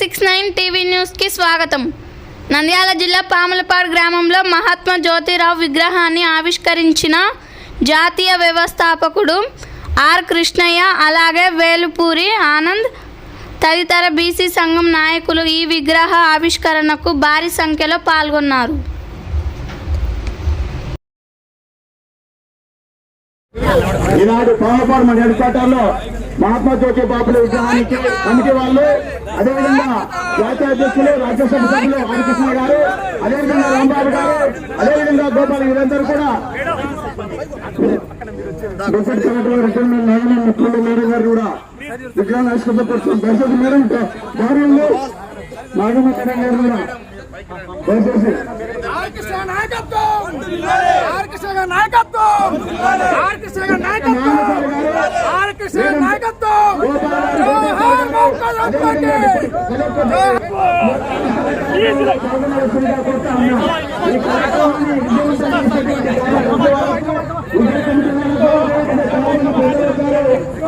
Six nine TV న్యూస్కి స్వాగతం. నంద్యాల జిల్లా పాములపాడు గ్రామంలో మహాత్మా జ్యోతిరావు విగ్రహాన్ని ఆవిష్కరించిన జాతీయ వ్యవస్థాపకుడు ఆర్ కృష్ణయ్య అలాగే వేలుపూరి ఆనంద్ తదితర బీసీ సంఘం నాయకులు ఈ విగ్రహ ఆవిష్కరణకు భారీ సంఖ్యలో పాల్గొన్నారు. ఈనాడు పావపాడు మన హెడ్ క్వార్టర్లో మహాత్మా జ్యోతి బాపుల విగ్రహానికి కమిటీ వాళ్ళు అదేవిధంగా జాతీయ అధ్యక్షులు రాజ్యసభ సభ్యులు హరికృష్ణ గారు అదేవిధంగా రాంబాబు గారు అదేవిధంగా గోపాల్ వీరందరూ కూడా. రిటర్న్ మేడం గారు కూడా విగ్రహాన్ని ఆవిష్కరించారు దయచేసి మేడం గౌరవంలో నాగమ్మ మేడం గారు కూడా దయచేసి. నాయకత్వం! నాయకత్వం!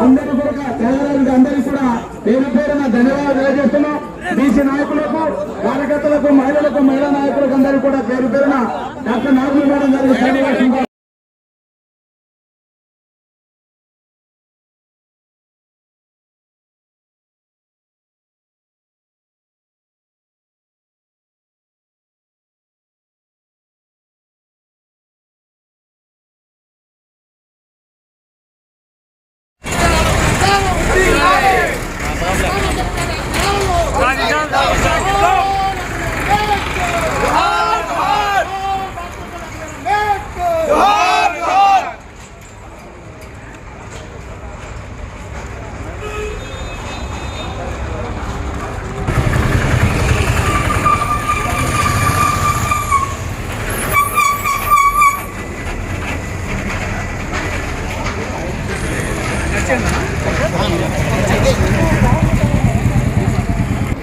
అందరూ కూడా తెలంగాణ అందరికీ కూడా పేరు పేరున ధన్యవాదాలు తెలియజేస్తున్నాం బీసీ నాయకులకు కార్యకర్తలకు మహిళలకు మహిళా నాయకులకు అందరికీ కూడా పేరు పేరున డాక్టర్ నాగులు మేడం గారికి ధన్యవాదాలు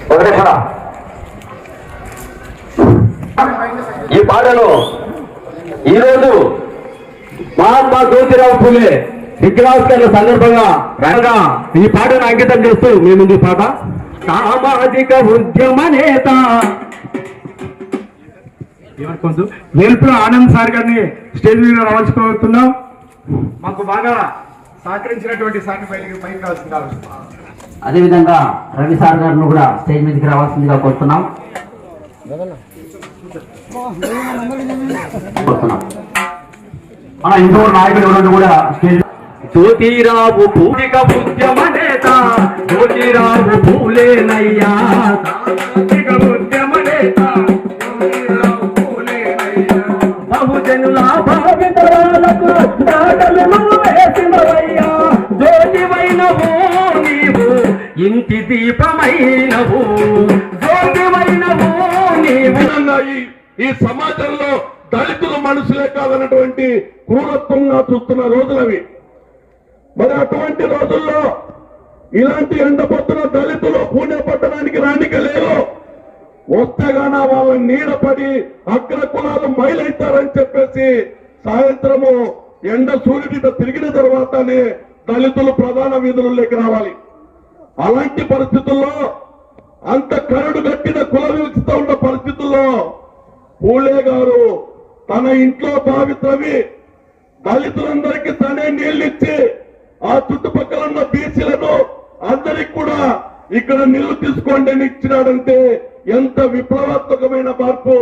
వెంకటేశ్వర ఈ పాటను ఈరోజు మహాత్మా జ్యోతిరావు పూలే విగ్రహావిష్కరణ సందర్భంగా రంగా ఈ పాటను అంకితం చేస్తూ మీ ముందు పాట. సామాజిక ఉద్యమ నేత వేల్పుల ఆనంద్ సార్ గారిని స్టేజ్ మీద రావాల్సుకోతున్నాం మాకు బాగా సహకరించినటువంటి సార్ని బయటికి పైకి రావాల్సిందారు అదేవిధంగా రవి సార్ గారిని కూడా స్టేజ్ మీదకి రావాల్సిందిగా కోరుతున్నాం. మన ఇంకో నాయకుడు ఎవరైనా కూడా జ్యోతిరావు పూజిక ఉద్యమ నేత జ్యోతిరావు పూలేనయ్యా. ఉద్యమ నేత బహుజనుల భావితరాలకు దాటలను వేసినవయ్యా. జ్యోతివైనవు నీవు ఇంటి దీపమైనవు. జ్యోతివైనవు నీవు. ఈ సమాజంలో దళితులు మనసులే కాదన్నటువంటి క్రూరత్వంగా చూస్తున్న రోజులవి. మరి అటువంటి రోజుల్లో ఇలాంటి ఎండబొత్తున దళితులు పూణె పట్టడానికి రానిక లేదు. వస్తేగాన వాళ్ళ నీడపడి అగ్ర కులాలు మైలైతారని చెప్పేసి సాయంత్రము ఎండ సూర్యుడితో తిరిగిన తర్వాతనే దళితులు ప్రధాన వీధులలోకి రావాలి. అలాంటి పరిస్థితుల్లో అంత కరడు కట్టిన కుల వివక్షిత ఉన్న పరిస్థితుల్లో పూలే గారు తన ఇంట్లో బావి త్రవి దళితులందరికీ తనే నీళ్ళిచ్చి ఆ చుట్టుపక్కల ఉన్న బీసీలను అందరికి కూడా ఇక్కడ నీళ్ళు తీసుకోండి అని ఇచ్చినాడంటే ఎంత విప్లవాత్మకమైన మార్పు.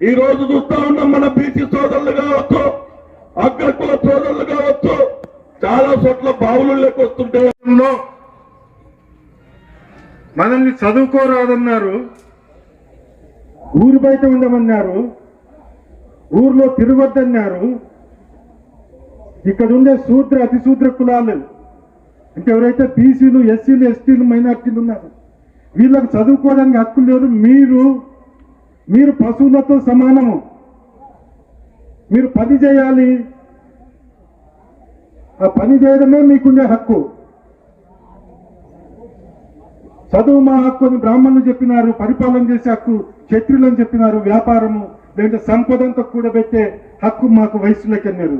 ఈ రోజు చూస్తా ఉన్నాం మన బీసీ సోదరులు కావచ్చు అగ్రకుల సోదరులు కావచ్చు చాలా చోట్ల బావులు వస్తుంటే. మనల్ని చదువుకోరాదన్నారు. ఊరు బయట ఉండమన్నారు. ఊర్లో తిరగొద్దన్నారు ఇక్కడ ఉండే శూద్ర అతిశూద్ర కులాలు. అంటే ఎవరైతే బీసీలు ఎస్సీలు ఎస్టీలు మైనార్టీలు ఉన్నారు వీళ్ళకి చదువుకోవడానికి హక్కు లేదు మీరు మీరు పశువులతో సమానము. మీరు పని చేయాలి. ఆ పని చేయడమే మీకుండే హక్కు. చదువు మా హక్కు అని బ్రాహ్మణులు చెప్పినారు పరిపాలన చేసే హక్కు క్షత్రులు అని చెప్పినారు వ్యాపారము లేదంటే సంపదంతో కూడబెట్టే హక్కు మాకు వయసులకు అన్నారు.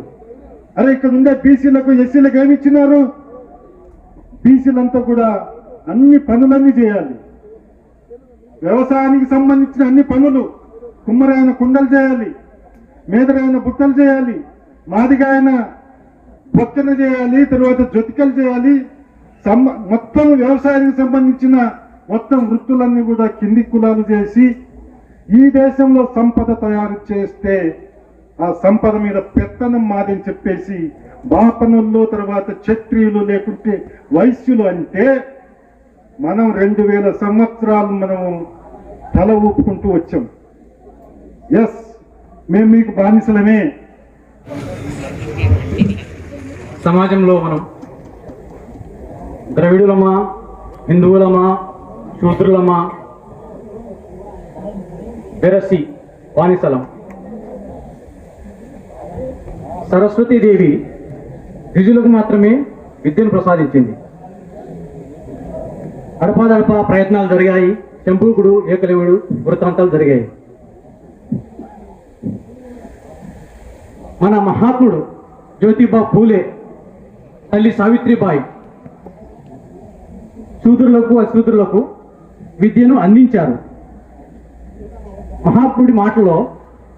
అరే ఇక్కడ ఉండే బీసీలకు ఎస్సీలకు ఏమి ఇచ్చినారు? బీసీలంతా కూడా అన్ని పనులన్నీ చేయాలి. వ్యవసాయానికి సంబంధించిన అన్ని పనులు కుమ్మరైన కుండలు చేయాలి మేదరైన బుట్టలు చేయాలి మాదిగాయన బొత్తన చేయాలి తర్వాత జొతికలు చేయాలి మొత్తం వ్యవసాయానికి సంబంధించిన మొత్తం వృత్తులన్నీ కూడా కింది కులాలు చేసి ఈ దేశంలో సంపద తయారు చేస్తే ఆ సంపద మీద పెత్తనం మాదని చెప్పేసి బాపనుల్లో తర్వాత క్షత్రియులు లేకుంటే వైశ్యులు అంటే మనం రెండు వేల సంవత్సరాలు మనము తల ఊపుకుంటూ వచ్చాం. ఎస్ మేము మీకు బానిసలమే. సమాజంలో మనం ద్రవిడులమా? హిందువులమా? శూద్రులమా బెరసి బానిసలం. సరస్వతీదేవి ద్విజులకు మాత్రమే విద్యను ప్రసాదించింది. అడపాదడప ప్రయత్నాలు జరిగాయి. శంభూకుడు ఏకలవుడు వృత్తాంతాలు జరిగాయి. మన మహాత్ముడు జ్యోతిబా పూలే తల్లి సావిత్రిబాయి శూద్రులకు అశూద్రులకు విద్యను అందించారు. మహాత్ముడి మాటలో